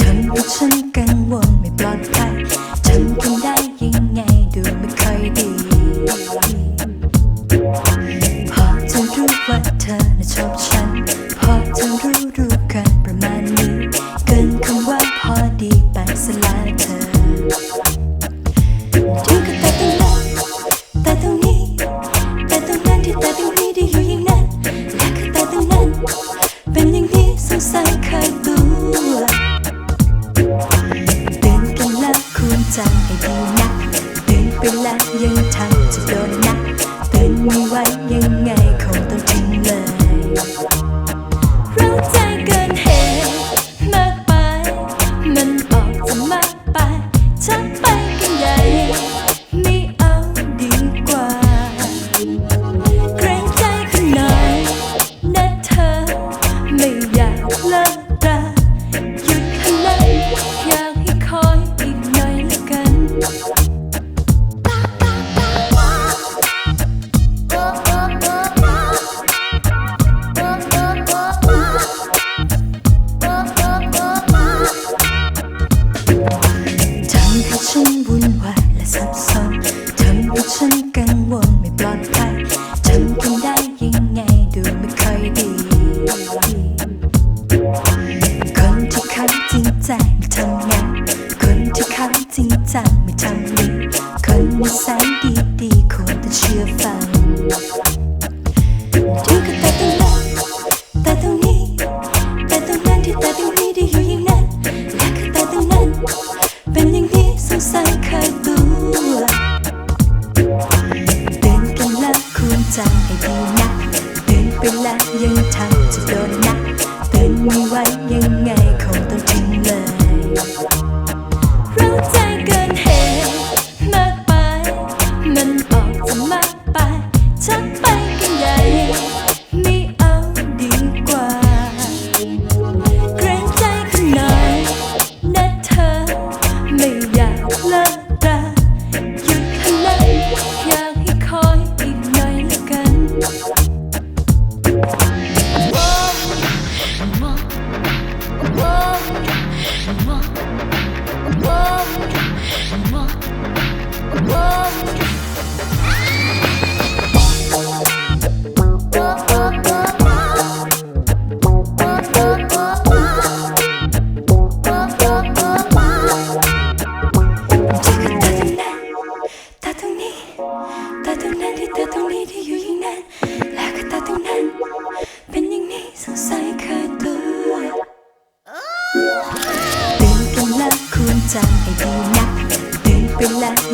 ทำให้ฉันกังวลไม่ปลอดภัยทำกันได้ยังไงดูไม่ค่อยดี พอเธอรู้ว่าเธอชอบฉัน พอเธอรู้รู้กันประมาณนี้ เกินคำว่าพอดีไปสลายเธอถึงกัแต่ตรงนั้นแต่ตรงนี้ แต่ตรงนั้นที่แต่ตรงนี้ได้อยู่ย่งนั้นและคืแต่ตรงนั้น เป็นอย่างนี้สงสัย ยังทำจะโดนนะเตือนไว้ยังไง วายและสับสนทำให้ฉันกังวลไม่ปลอดภัยทำกันได้ยังไงดูไม่ค่อยดี คนที่เขาจริงใจไม่ทำงานคนที่เขาจริงจังไม่ทำดีคนนิสัยดีดีๆควรจะเชื่อฟัง แล้วยังทำจะโดนนะตื่นไม่ไหวยังไงคงต้องทิ้งเลยเราใจเกินเหตุมากไป มันออกจะมากไปชักไปกันใหญ่ไม่เอาดีกว่า เกรงใจกันหน่อยนะเธอ ไม่อยากเลิกราหยุดขนาดอยากให้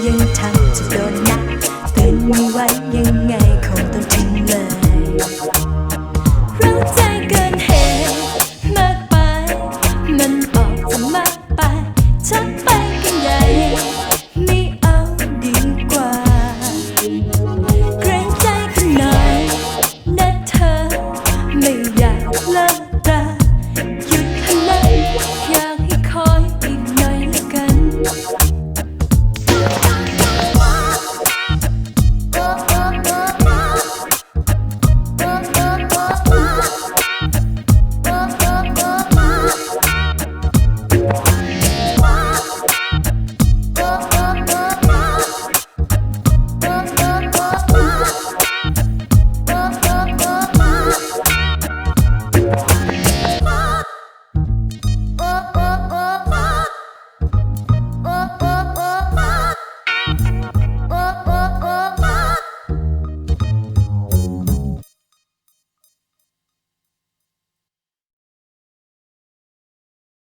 ยังทำจะโดนนะตื่นไม่ไหวยังไง